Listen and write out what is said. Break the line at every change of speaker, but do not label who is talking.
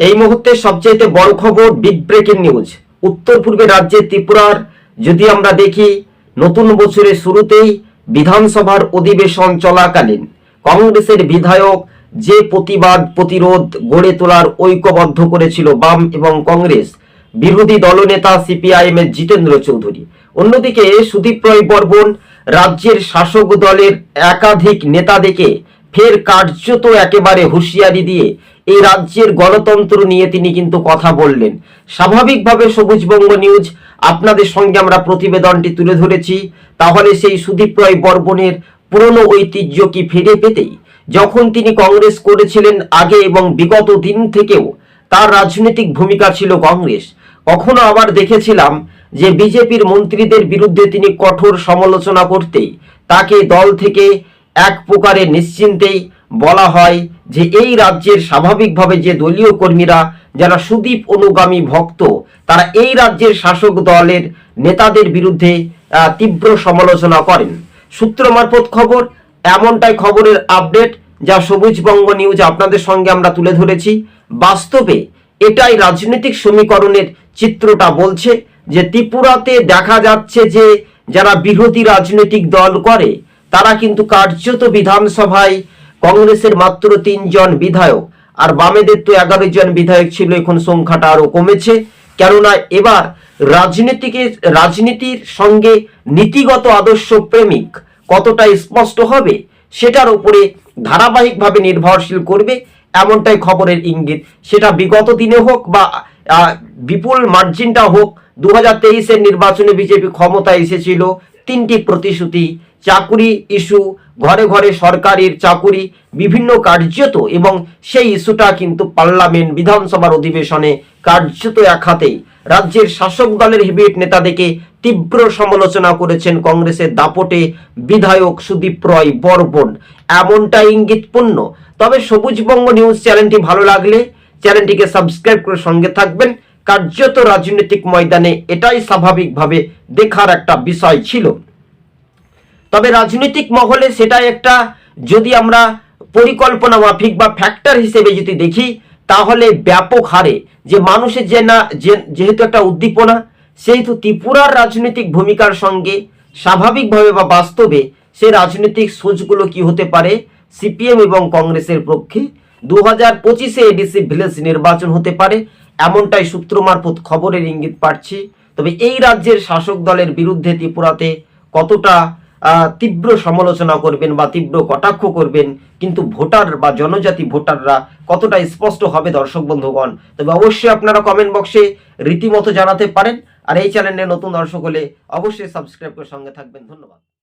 এই মুহূর্তে সবচেয়ে বড় খবর বিগ ব্রেকিং নিউজ উত্তর পূর্বে রাজ্যের ত্রিপুরার, যদি আমরা দেখি, নতুন বছরের শুরুতেই বিধানসভার অধিবেশন চলাকালীন। কংগ্রেসের বিধায়ক যে প্রতিবাদ প্রতিরোধ গড়ে তোলার ঐক্যবদ্ধ করেছিল বাম এবং কংগ্রেস, বিরোধী দলনেতা সিপিআইএম এর জিতেন্দ্র চৌধুরী। অন্যদিকে সুদীপ রায় বর্মন রাজ্যের শাসক দলের একাধিক নেতাদেরকে ফের কার্যত একেবারে হুঁশিয়ারি দিয়ে এই রাজ্যের গণতন্ত্র নিয়ে তিনি কিন্তু কথা বললেন। স্বাভাবিকভাবে সবুজবঙ্গ নিউজ আপনাদের সঙ্গে আমরা প্রতিবেদনটি তুলে ধরেছি। তাহলে সেই সুদীপ রায় বর্মনের পুরনো ঐতিহ্য কি ফিরে পেতেই? যখন তিনি কংগ্রেস করেছিলেন আগে এবং বিগত দিন থেকেও, তার রাজনৈতিক ভূমিকা ছিল কংগ্রেস। কখনো আবার দেখেছিলাম যে বিজেপির মন্ত্রীদের বিরুদ্ধে তিনি কঠোর সমালোচনা করতেই তাকে দল থেকে এক প্রকারে নিশ্চিন্তেই বলা হয় যে এই রাজ্যের স্বাভাবিকভাবে যে দলীয় কর্মীরা, যারা সুদীপ অনুগামী ভক্ত, তারা এই রাজ্যের শাসক দলের নেতাদের বিরুদ্ধে তীব্র সমালোচনা করেন। সূত্র মারফত খবর, এমনটাই খবরের আপডেট যা সবুজবঙ্গ নিউজ আপনাদের সঙ্গে আমরা তুলে ধরেছি। বাস্তবে এটাই রাজনৈতিক সমীকরণের চিত্রটা বলছে যে ত্রিপুরাতে দেখা যাচ্ছে যে যারা বিরোধী রাজনৈতিক দল করে তারা কিন্তু কার্যত বিধানসভায় কংগ্রেসের মাত্র তিনজন বিধায়ক আর বামেদের তো এগারো জন বিধায়ক ছিল, এখন সংখ্যাটা আরও কমেছে। কেননা এবার রাজনীতিকে, রাজনীতির সঙ্গে নীতিগত আদর্শ প্রেমিক কতটা স্পষ্ট হবে, সেটার উপরে ধারাবাহিকভাবে নির্ভরশীল করবে, এমনটাই খবরের ইঙ্গিত। সেটা বিগত দিনে হোক বা বিপুল মার্জিনটা হোক দু হাজার নির্বাচনে বিজেপি ক্ষমতায় এসেছিল তিনটি প্রতিশ্রুতি, চাকুরি ইস্যু ঘরে ঘরে সরকারের চাকুরি, বিভিন্ন কার্যত এবং সেই ইস্যুটা কিন্তু পার্লামেন্ট বিধানসভার অধিবেশনে কার্যত এক হাতেই। রাজ্যের শাসক দলের হেভিয়েট নেতাদেরকে তীব্র সমালোচনা করেছেন কংগ্রেসের দাপটে বিধায়ক সুদীপ রয় বর্বন এমনটা ইঙ্গিতপূর্ণ। তবে সবুজবঙ্গ নিউজ চ্যানেলটি ভালো লাগলে চ্যানেলটিকে সাবস্ক্রাইব করে সঙ্গে থাকবেন। কার্যত রাজনৈতিক ময়দানে এটাই স্বাভাবিকভাবে দেখার একটা বিষয় ছিল। তবে রাজনৈতিক মহলে সেটা একটা, যদি আমরা পরিকল্পনা মাফিক বা ফ্যাক্টর হিসেবে যদি দেখি, তাহলে ব্যাপক হারে যে মানুষের যে না যেহেতু একটা উদ্দীপনা, সেহেতু ত্রিপুরার রাজনৈতিক ভূমিকার সঙ্গে স্বাভাবিকভাবে বা বাস্তবে সে রাজনৈতিক সোচগুলো কি হতে পারে, সিপিএম এবং কংগ্রেসের পক্ষে দু হাজার পঁচিশে এডিসি ভিলেজ নির্বাচন হতে পারে এমনটাই সূত্র মারফত খবরের ইঙ্গিত পাচ্ছি। তবে এই রাজ্যের শাসক দলের বিরুদ্ধে ত্রিপুরাতে কতটা তীব্র সমালোচনা করবেন বা তীব্র কটাক্ষ করবেন, কিন্তু ভোটার বা জনজাতি ভোটাররা কতটা স্পষ্ট হবে দর্শক বন্ধুগণ? তবে অবশ্যই আপনারা কমেন্ট বক্সে রীতিমতো জানাতে পারেন, আর এই চ্যানেলে নতুন দর্শক হলে অবশ্যই সাবস্ক্রাইব করে সঙ্গে থাকবেন। ধন্যবাদ।